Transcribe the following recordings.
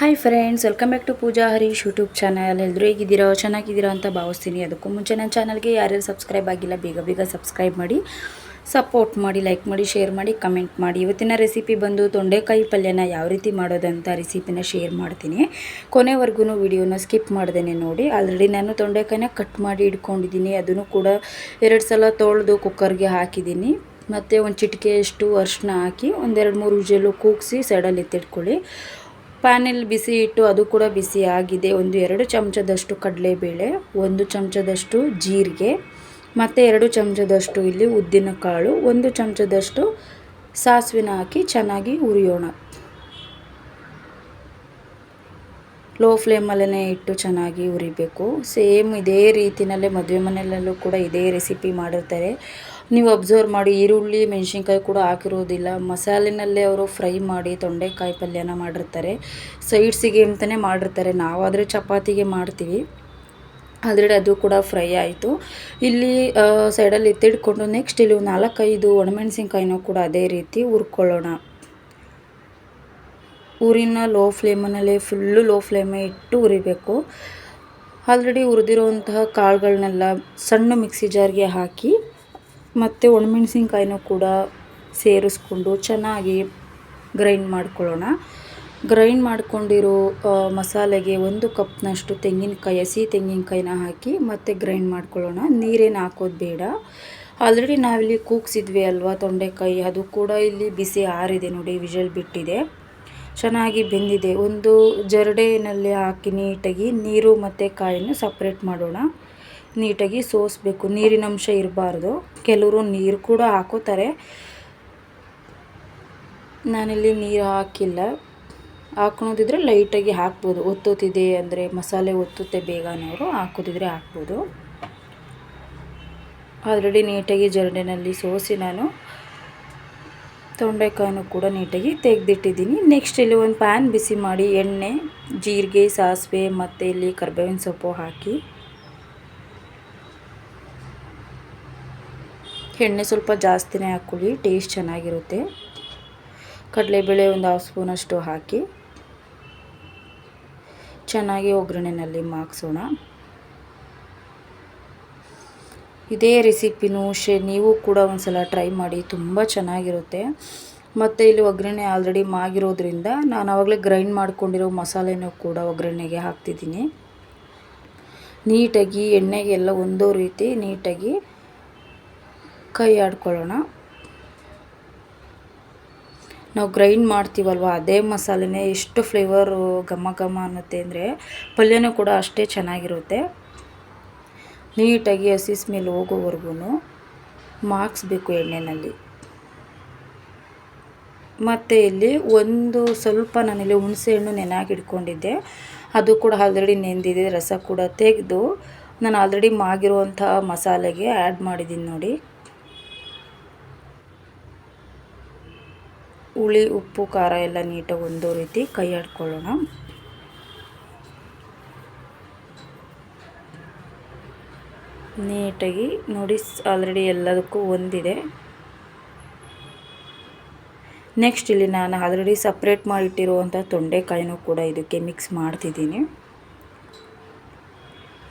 Hi friends welcome back to Pooja Harish YouTube channel ಎಲ್ಲರೂ ಹೇಗಿದ್ದೀರೋ, ಚೆನ್ನಾಗಿದ್ದೀರೋ ಅಂತ ಭಾವಿಸ್ತೀನಿ. ಅದಕ್ಕೂ ಮುಂಚೆ ನನ್ನ ಚಾನಲ್ಗೆ ಯಾರ್ಯಾರು ಸಬ್ಸ್ಕ್ರೈಬ್ ಆಗಿಲ್ಲ, ಬೇಗ ಬೇಗ ಸಬ್ಸ್ಕ್ರೈಬ್ ಮಾಡಿ ಸಪೋರ್ಟ್ ಮಾಡಿ ಲೈಕ್ ಮಾಡಿ ಶೇರ್ ಮಾಡಿ ಕಮೆಂಟ್ ಮಾಡಿ. ಇವತ್ತಿನ ರೆಸಿಪಿ ಬಂದು ತೊಂಡೆಕಾಯಿ ಪಲ್ಯನ ಯಾವ ರೀತಿ ಮಾಡೋದಂತ ರೆಸಿಪಿನ ಶೇರ್ ಮಾಡ್ತೀನಿ. ಕೊನೆವರೆಗೂ ವಿಡಿಯೋನ ಸ್ಕಿಪ್ ಮಾಡ್ದೇನೆ ನೋಡಿ. ಆಲ್ರೆಡಿ ನಾನು ತೊಂಡೆಕಾಯಿನ ಕಟ್ ಮಾಡಿ ಇಟ್ಕೊಂಡಿದ್ದೀನಿ. ಅದನ್ನು ಕೂಡ ಎರಡು ಸಲ ತೊಳೆದು ಕುಕ್ಕರ್ಗೆ ಹಾಕಿದ್ದೀನಿ. ಮತ್ತು ಒಂದು ಚಿಟಿಕೆಯಷ್ಟು ಅರಿಶಿನ ಹಾಕಿ ಒಂದೆರಡು ಮೂರು ವಿಜಲು ಕೂಗಿಸಿ ಸೈಡಲ್ಲಿ ಎತ್ತಿಟ್ಕೊಳ್ಳಿ. ಪ್ಯಾನಲ್ಲಿ ಬಿಸಿ ಇಟ್ಟು ಅದು ಕೂಡ ಬಿಸಿ ಆಗಿದೆ. ಒಂದು ಎರಡು ಚಮಚದಷ್ಟು ಕಡಲೆಬೇಳೆ, ಒಂದು ಚಮಚದಷ್ಟು ಜೀರಿಗೆ, ಮತ್ತು ಎರಡು ಚಮಚದಷ್ಟು ಇಲ್ಲಿ ಉದ್ದಿನ ಕಾಳು, ಒಂದು ಚಮಚದಷ್ಟು ಸಾಸಿವೆನ ಹಾಕಿ ಚೆನ್ನಾಗಿ ಉರಿಯೋಣ ಲೋ ಫ್ಲೇಮಲ್ಲೇ ಇಟ್ಟು ಚೆನ್ನಾಗಿ ಉರಿಬೇಕು ಸೇಮ್ ಇದೇ ರೀತಿಯಲ್ಲೇ ಮದುವೆ ಮನೆಯಲ್ಲೂ ಕೂಡ ಇದೇ ರೆಸಿಪಿ ಮಾಡಿರ್ತಾರೆ. ನೀವು ಅಬ್ಸರ್ವ್ ಮಾಡಿ ಈರುಳ್ಳಿ, ಮೆಣಸಿನ್ಕಾಯಿ ಕೂಡ ಹಾಕಿರೋದಿಲ್ಲ. ಮಸಾಲಿನಲ್ಲೇ ಅವರು ಫ್ರೈ ಮಾಡಿ ತೊಂಡೆಕಾಯಿ ಪಲ್ಯನ ಮಾಡಿರ್ತಾರೆ. ಸೈಡ್ಸಿಗೆ ಅಂತಲೇ ಮಾಡಿರ್ತಾರೆ. ನಾವಾದರೆ ಚಪಾತಿಗೆ ಮಾಡ್ತೀವಿ. ಆದರೆ ಅದು ಕೂಡ ಫ್ರೈ ಆಯಿತು. ಇಲ್ಲಿ ಸೈಡಲ್ಲಿ ಎತ್ತಿಡ್ಕೊಂಡು ನೆಕ್ಸ್ಟ್ ಇಲ್ಲಿ ಒಂದು ನಾಲ್ಕೈದು ಒಣಮೆಣಸಿನ್ಕಾಯಿನೂ ಕೂಡ ಅದೇ ರೀತಿ ಹುರ್ಕೊಳ್ಳೋಣ. ಊರಿನ ಲೋ ಫ್ಲೇಮಲ್ಲೇ ಫುಲ್ಲು ಲೋ ಫ್ಲೇಮೇ ಇಟ್ಟು ಉರಿಬೇಕು ಆಲ್ರೆಡಿ ಹುರಿದಿರುವಂತಹ ಕಾಳುಗಳನ್ನೆಲ್ಲ ಸಣ್ಣ ಮಿಕ್ಸಿ ಜಾರ್ಗೆ ಹಾಕಿ ಮತ್ತು ಒಣಮೆಣಸಿನ್ಕಾಯಿನೂ ಕೂಡ ಸೇರಿಸ್ಕೊಂಡು ಚೆನ್ನಾಗಿ ಗ್ರೈಂಡ್ ಮಾಡ್ಕೊಳ್ಳೋಣ. ಗ್ರೈಂಡ್ ಮಾಡ್ಕೊಂಡಿರೋ ಮಸಾಲೆಗೆ ಒಂದು ಕಪ್ನಷ್ಟು ತೆಂಗಿನಕಾಯಿ, ಹಸಿ ತೆಂಗಿನಕಾಯಿನ ಹಾಕಿ ಮತ್ತೆ ಗ್ರೈಂಡ್ ಮಾಡ್ಕೊಳ್ಳೋಣ. ನೀರೇನು ಹಾಕೋದು ಬೇಡ. ಆಲ್ರೆಡಿ ನಾವಿಲ್ಲಿ ಕೂಗ್ಸಿದ್ವಿ ಅಲ್ವಾ ತೊಂಡೆಕಾಯಿ? ಅದು ಕೂಡ ಇಲ್ಲಿ ಬಿಸಿ ಆರಿದೆ ನೋಡಿ ವಿಜಲ್ ಬಿಟ್ಟಿದೆ. ಚೆನ್ನಾಗಿ ಬೆಂದಿದೆ. ಒಂದು ಜರಡೆಯಲ್ಲಿ ಹಾಕಿ ನೀಟಾಗಿ ನೀರು ಮತ್ತು ಕಾಯಿನ ಸಪ್ರೇಟ್ ಮಾಡೋಣ. ನೀಟಾಗಿ ಸೋಸಬೇಕು. ನೀರಿನ ಅಂಶ ಇರಬಾರ್ದು. ಕೆಲವರು ನೀರು ಕೂಡ ಹಾಕೋತಾರೆ. ನಾನಿಲ್ಲಿ ನೀರು ಹಾಕಿಲ್ಲ. ಹಾಕೊಳೋದಿದ್ರೆ ಲೈಟಾಗಿ ಹಾಕ್ಬೋದು. ಒತ್ತೋತಿದೆ ಅಂದರೆ ಮಸಾಲೆ ಒತ್ತುತ್ತೆ ಬೇಗ ಅನ್ನೋರು ಹಾಕೋದಿದ್ರೆ ಹಾಕ್ಬೋದು. ಆಲ್ರೆಡಿ ನೀಟಾಗಿ ಜರಡಿನಲ್ಲಿ ಸೋಸಿ ನಾನು ತೊಂಡೆಕಾಯನ್ನು ಕೂಡ ನೀಟಾಗಿ ತೆಗೆದಿಟ್ಟಿದ್ದೀನಿ. ನೆಕ್ಸ್ಟ್ ಇಲ್ಲಿ ಒಂದು ಪ್ಯಾನ್ ಬಿಸಿ ಮಾಡಿ ಎಣ್ಣೆ, ಜೀರಿಗೆ, ಸಾಸಿವೆ ಮತ್ತು ಇಲ್ಲಿ ಕರ್ಬೇವಿನ ಸೊಪ್ಪು ಹಾಕಿ ಎಣ್ಣೆ ಸ್ವಲ್ಪ ಜಾಸ್ತಿನೇ ಹಾಕ್ಕೊಳ್ಳಿ ಟೇಸ್ಟ್ ಚೆನ್ನಾಗಿರುತ್ತೆ. ಕಡಲೆಬೇಳೆ ಒಂದು ಹಾಫ್ ಸ್ಪೂನಷ್ಟು ಹಾಕಿ, ಚೆನ್ನಾಗಿ ಒಗ್ಗರಣೆಯಲ್ಲಿ ಮಾಕ್ಸೋಣ ಇದೇ ರೆಸಿಪಿನೂ ಶೇ, ನೀವು ಕೂಡ ಒಂದ್ಸಲ ಟ್ರೈ ಮಾಡಿ, ತುಂಬ ಚೆನ್ನಾಗಿರುತ್ತೆ. ಮತ್ತು ಇಲ್ಲಿ ಒಗ್ಗರಣೆ ಆಲ್ರೆಡಿ ಮಾಗಿರೋದ್ರಿಂದ ನಾನು ಆವಾಗಲೇ ಗ್ರೈಂಡ್ ಮಾಡ್ಕೊಂಡಿರೋ ಮಸಾಲೆನೂ ಕೂಡ ಒಗ್ಗರಣೆಗೆ ಹಾಕ್ತಿದ್ದೀನಿ. ನೀಟಾಗಿ ಎಣ್ಣೆಗೆಲ್ಲ ಒಂದೋ ರೀತಿ ನೀಟಾಗಿ ಕೈ ಆಡ್ಕೊಳ್ಳೋಣ. ನಾವು ಗ್ರೈಂಡ್ ಮಾಡ್ತೀವಲ್ವ? ಅದೇ ಮಸಾಲೆನೇ ಎಷ್ಟು ಫ್ಲೇವರು ಘಮ ಘಮ ಅನ್ನುತ್ತೆ ಅಂದರೆ ಪಲ್ಯನೂ ಕೂಡ ಅಷ್ಟೇ ಚೆನ್ನಾಗಿರುತ್ತೆ. ನೀಟಾಗಿ ಹಸಿ ಸ್ಮೆಲ್ ಹೋಗೋವರೆಗೂ ಮಾಕ್ಸ್ಬೇಕು ಎಣ್ಣೆಯಲ್ಲಿ ಮತ್ತು ಇಲ್ಲಿ ಒಂದು ಸ್ವಲ್ಪ ನಾನಿಲ್ಲಿ ಹುಣಸೆಹಣ್ಣು ನೆನಾಗಿ ಇಟ್ಕೊಂಡಿದ್ದೆ. ಅದು ಕೂಡ ಆಲ್ರೆಡಿ ನೆಂದಿದೆ, ರಸ ಕೂಡ ತೆಗೆದು ನಾನು ಆಲ್ರೆಡಿ ಮಾಗಿರುವಂಥ ಮಸಾಲೆಗೆ ಆ್ಯಡ್ ಮಾಡಿದ್ದೀನಿ ನೋಡಿ. ಹುಳಿ, ಉಪ್ಪು, ಖಾರ ಎಲ್ಲ ನೀಟಾಗಿ ಒಂದು ರೀತಿ ಕೈ ಆಡ್ಕೊಳ್ಳೋಣ ನೀಟಾಗಿ ನೋಡಿ, ಆಲ್ರೆಡಿ ಎಲ್ಲದಕ್ಕೂ ಒಂದಿದೆ. ನೆಕ್ಸ್ಟ್ ಇಲ್ಲಿ ನಾನು ಆಲ್ರೆಡಿ ಸಪ್ರೇಟ್ ಮಾಡಿಟ್ಟಿರುವಂಥ ತೊಂಡೆಕಾಯಿನೂ ಕೂಡ ಇದಕ್ಕೆ ಮಿಕ್ಸ್ ಮಾಡ್ತಿದ್ದೀನಿ.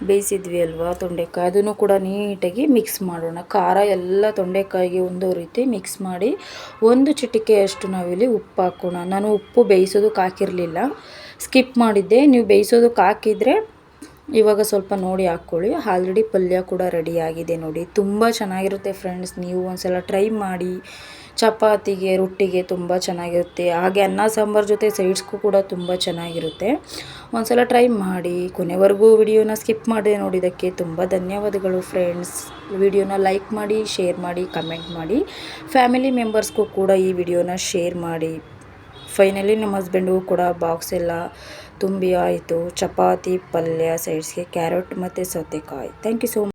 ಬೇಯಿಸಿದ್ವಿ ಅಲ್ವಾ ತೊಂಡೆಕಾಯಿ? ಅದನ್ನು ಕೂಡ ನೀಟಾಗಿ ಮಿಕ್ಸ್ ಮಾಡೋಣ. ಖಾರ ಎಲ್ಲ ತೊಂಡೆಕಾಯಿಗೆ ಒಂದು ರೀತಿ ಮಿಕ್ಸ್ ಮಾಡಿ ಒಂದು ಚಿಟಿಕೆಯಷ್ಟು ನಾವಿಲ್ಲಿ ಉಪ್ಪು ಹಾಕೋಣ. ನಾನು ಉಪ್ಪು ಬೇಯಿಸೋದಕ್ಕೆ ಹಾಕಿರಲಿಲ್ಲ. ಸ್ಕಿಪ್ ಮಾಡಿದ್ದೆ. ನೀವು ಬೇಯಿಸೋದಕ್ಕೆ ಹಾಕಿದರೆ ಇವಾಗ ಸ್ವಲ್ಪ ನೋಡಿ ಹಾಕ್ಕೊಳ್ಳಿ. ಆಲ್ರೆಡಿ ಪಲ್ಯ ಕೂಡ ರೆಡಿಯಾಗಿದೆ ನೋಡಿ. ತುಂಬ ಚೆನ್ನಾಗಿರುತ್ತೆ ಫ್ರೆಂಡ್ಸ್ ನೀವು ಒಂದ್ಸಲ ಟ್ರೈ ಮಾಡಿ. ಚಪಾತಿಗೆ, ರೊಟ್ಟಿಗೆ ತುಂಬ ಚೆನ್ನಾಗಿರುತ್ತೆ. ಹಾಗೆ ಅನ್ನ, ಸಾಂಬಾರು ಜೊತೆ ಸೈಡ್ಸ್ಗೂ ಕೂಡ ತುಂಬ ಚೆನ್ನಾಗಿರುತ್ತೆ. ಒಂದ್ಸಲ ಟ್ರೈ ಮಾಡಿ, ಕೊನೆವರೆಗೂ ವಿಡಿಯೋನ ಸ್ಕಿಪ್ ಮಾಡಿ ನೋಡಿದ್ದಕ್ಕೆ ತುಂಬ ಧನ್ಯವಾದಗಳು ಫ್ರೆಂಡ್ಸ್. ವಿಡಿಯೋನ ಲೈಕ್ ಮಾಡಿ, ಶೇರ್ ಮಾಡಿ, ಕಮೆಂಟ್ ಮಾಡಿ. ಫ್ಯಾಮಿಲಿ ಮೆಂಬರ್ಸ್ಗೂ ಕೂಡ ಈ ವಿಡಿಯೋನ ಶೇರ್ ಮಾಡಿ. ಫೈನಲಿ ನಮ್ಮ ಹಸ್ಬೆಂಡಿಗೂ ಕೂಡ ಬಾಕ್ಸ್ ಎಲ್ಲ ತುಂಬಿ ಆಯಿತು. ಚಪಾತಿ, ಪಲ್ಯ, ಸೈಡ್ಸ್ಗೆ ಕ್ಯಾರೆಟ್ ಮತ್ತು ಸೌತೆಕಾಯಿ. Thank you so much